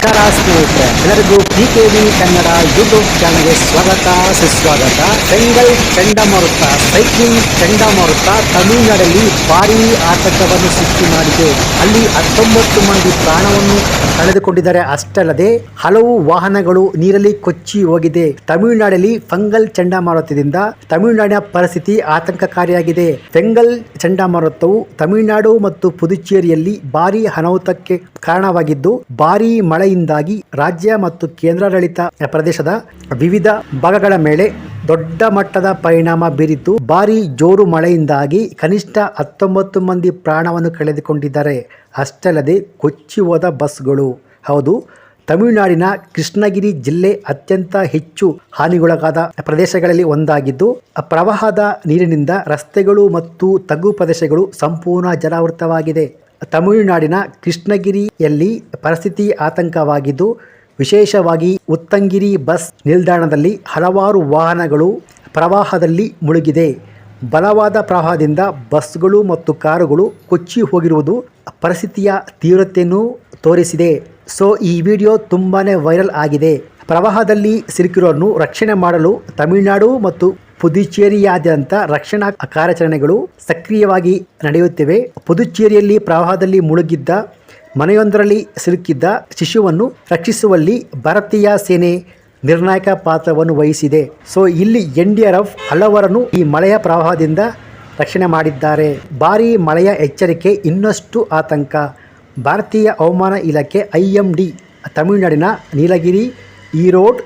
ನಮಸ್ಕಾರ ಸ್ನೇಹಿತರೆ. ಎಲ್ಲರಿಗೂ P K V Kannada YouTube ಚಾನಲ್ಗೆ ಸ್ವಾಗತ, ಸುಸ್ವಾಗತ. ಬೆಂಗಲ್ ಚಂಡಮಾರುತ, ಸೈಕ್ಲಿಂಗ್ ಚಂಡಮಾರುತ ತಮಿಳುನಾಡಲ್ಲಿ ಭಾರೀ ಆತಂಕವನ್ನು ಸೃಷ್ಟಿ ಮಾಡಿದೆ. ಅಲ್ಲಿ ಹತ್ತೊಂಬತ್ತು ಮಂದಿ ಪ್ರಾಣವನ್ನು ಕಳೆದುಕೊಂಡಿದ್ದಾರೆ. ಅಷ್ಟಲ್ಲದೆ ಹಲವು ವಾಹನಗಳು ನೀರಲ್ಲಿ ಕೊಚ್ಚಿ ಹೋಗಿದೆ. ತಮಿಳುನಾಡಲ್ಲಿ ಫಂಗಲ್ ಚಂಡಮಾರುತದಿಂದ ತಮಿಳುನಾಡಿನ ಪರಿಸ್ಥಿತಿ ಆತಂಕಕಾರಿಯಾಗಿದೆ. ಬೆಂಗಲ್ ಚಂಡಮಾರುತವು ತಮಿಳುನಾಡು ಮತ್ತು ಪುದುಚೇರಿಯಲ್ಲಿ ಭಾರೀ ಅನಾಹುತಕ್ಕೆ ಕಾರಣವಾಗಿದ್ದು, ಭಾರೀ ಮಳೆಯಿಂದಾಗಿ ರಾಜ್ಯ ಮತ್ತು ಕೇಂದ್ರಾಡಳಿತ ಪ್ರದೇಶದ ವಿವಿಧ ಭಾಗಗಳ ಮೇಲೆ ದೊಡ್ಡ ಮಟ್ಟದ ಪರಿಣಾಮ ಬೀರಿದ್ದು ಭಾರಿ ಜೋರು ಮಳೆಯಿಂದಾಗಿ ಕನಿಷ್ಠ ಹತ್ತೊಂಬತ್ತು ಮಂದಿ ಪ್ರಾಣವನ್ನು ಕಳೆದುಕೊಂಡಿದ್ದಾರೆ. ಅಷ್ಟಲ್ಲದೆ ಕೊಚ್ಚಿ ಹೋದ ಬಸ್ಗಳು. ಹೌದು, ತಮಿಳುನಾಡಿನ ಕೃಷ್ಣಗಿರಿ ಜಿಲ್ಲೆ ಅತ್ಯಂತ ಹೆಚ್ಚು ಹಾನಿಗೊಳಗಾದ ಪ್ರದೇಶಗಳಲ್ಲಿ ಒಂದಾಗಿದ್ದು, ಪ್ರವಾಹದ ನೀರಿನಿಂದ ರಸ್ತೆಗಳು ಮತ್ತು ತಗ್ಗು ಪ್ರದೇಶಗಳು ಸಂಪೂರ್ಣ ಜಲಾವೃತವಾಗಿದೆ. ತಮಿಳುನಾಡಿನ ಕೃಷ್ಣಗಿರಿಯಲ್ಲಿ ಪರಿಸ್ಥಿತಿ ಆತಂಕವಾಗಿದ್ದು, ವಿಶೇಷವಾಗಿ ಉತ್ತಂಗಿರಿ ಬಸ್ ನಿಲ್ದಾಣದಲ್ಲಿ ಹಲವಾರು ವಾಹನಗಳು ಪ್ರವಾಹದಲ್ಲಿ ಮುಳುಗಿದೆ. ಬಲವಾದ ಪ್ರವಾಹದಿಂದ ಬಸ್ಗಳು ಮತ್ತು ಕಾರುಗಳು ಕೊಚ್ಚಿ ಹೋಗಿರುವುದು ಪರಿಸ್ಥಿತಿಯ ತೀವ್ರತೆಯನ್ನು ತೋರಿಸಿದೆ. ಸೊ, ಈ ವಿಡಿಯೋ ತುಂಬಾ ವೈರಲ್ ಆಗಿದೆ. ಪ್ರವಾಹದಲ್ಲಿ ಸಿಲುಕಿರೋರನ್ನು ರಕ್ಷಣೆ ಮಾಡಲು ತಮಿಳುನಾಡು ಮತ್ತು ಪುದುಚೇರಿಯಾದ್ಯಂತ ರಕ್ಷಣಾ ಕಾರ್ಯಾಚರಣೆಗಳು ಸಕ್ರಿಯವಾಗಿ ನಡೆಯುತ್ತಿವೆ. ಪುದುಚೇರಿಯಲ್ಲಿ ಪ್ರವಾಹದಲ್ಲಿ ಮುಳುಗಿದ್ದ, ಮನೆಯೊಂದರಲ್ಲಿ ಸಿಲುಕಿದ್ದ ಶಿಶುವನ್ನು ರಕ್ಷಿಸುವಲ್ಲಿ ಭಾರತೀಯ ಸೇನೆ ನಿರ್ಣಾಯಕ ಪಾತ್ರವನ್ನು ವಹಿಸಿದೆ. ಸೊ, ಇಲ್ಲಿ ಎನ್ ಡಿ ಆರ್ ಎಫ್ ಹಲವರನ್ನು ಈ ಮಳೆಯ ಪ್ರವಾಹದಿಂದ ರಕ್ಷಣೆ ಮಾಡಿದ್ದಾರೆ. ಭಾರೀ ಮಳೆಯ ಎಚ್ಚರಿಕೆ, ಇನ್ನಷ್ಟು ಆತಂಕ. ಭಾರತೀಯ ಹವಾಮಾನ ಇಲಾಖೆ ಐ ಎಂ ಡಿ, ತಮಿಳುನಾಡಿನ ನೀಲಗಿರಿ, ಈರೋಡ್,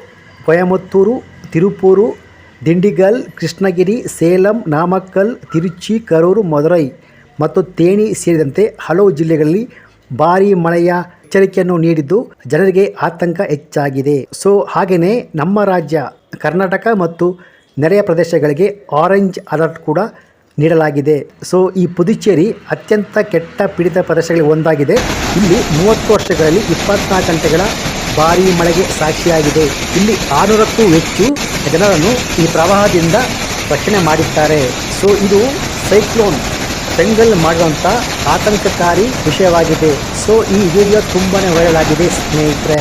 ಕೊಯಮತ್ತೂರು, ತಿರುಪೂರು ದಿಂಡಿಗಲ್, ಕೃಷ್ಣಗಿರಿ, ಸೇಲಂ, ನಾಮಕ್ಕಲ್, ತಿರುಚಿ, ಕರೂರು, ಮದುರೈ ಮತ್ತು ತೇಣಿ ಸೇರಿದಂತೆ ಹಲವು ಜಿಲ್ಲೆಗಳಲ್ಲಿ ಭಾರೀ ಮಳೆಯ ಎಚ್ಚರಿಕೆಯನ್ನು ನೀಡಿದ್ದು ಜನರಿಗೆ ಆತಂಕ ಹೆಚ್ಚಾಗಿದೆ. ಸೊ ಹಾಗೆಯೇ ನಮ್ಮ ರಾಜ್ಯ, ಕರ್ನಾಟಕ ಮತ್ತು ನೆರೆಯ ಪ್ರದೇಶಗಳಿಗೆ ಆರೆಂಜ್ ಅಲರ್ಟ್ ಕೂಡ ನೀಡಲಾಗಿದೆ. ಸೊ, ಈ ಪುದುಚೇರಿ ಅತ್ಯಂತ ಕೆಟ್ಟ ಪೀಡಿತ ಪ್ರದೇಶಗಳಲ್ಲಿ ಒಂದಾಗಿದೆ. ಇಲ್ಲಿ ಮೂವತ್ತು ವರ್ಷಗಳಲ್ಲಿ ಇಪ್ಪತ್ನಾಲ್ಕು ಗಂಟೆಗಳ ಭಾರೀ ಮಳೆಗೆ ಸಾಕ್ಷಿಯಾಗಿದೆ. ಇಲ್ಲಿ ಆರುನೂರಕ್ಕೂ ಹೆಚ್ಚು ಜನರನ್ನು ಈ ಪ್ರವಾಹದಿಂದ ರಕ್ಷಣೆ ಮಾಡಿದ್ದಾರೆ. ಸೊ ಇದು ಸೈಕ್ಲೋನ್ ಬೆಂಗಲ್ ಮಾಡುವಂಥ ಆತಂಕಕಾರಿ ವಿಷಯವಾಗಿದೆ. ಸೊ ಈ ವಿಡಿಯೋ ತುಂಬಾ ವೈರಲ್ ಆಗಿದೆ ಸ್ನೇಹಿತರೆ.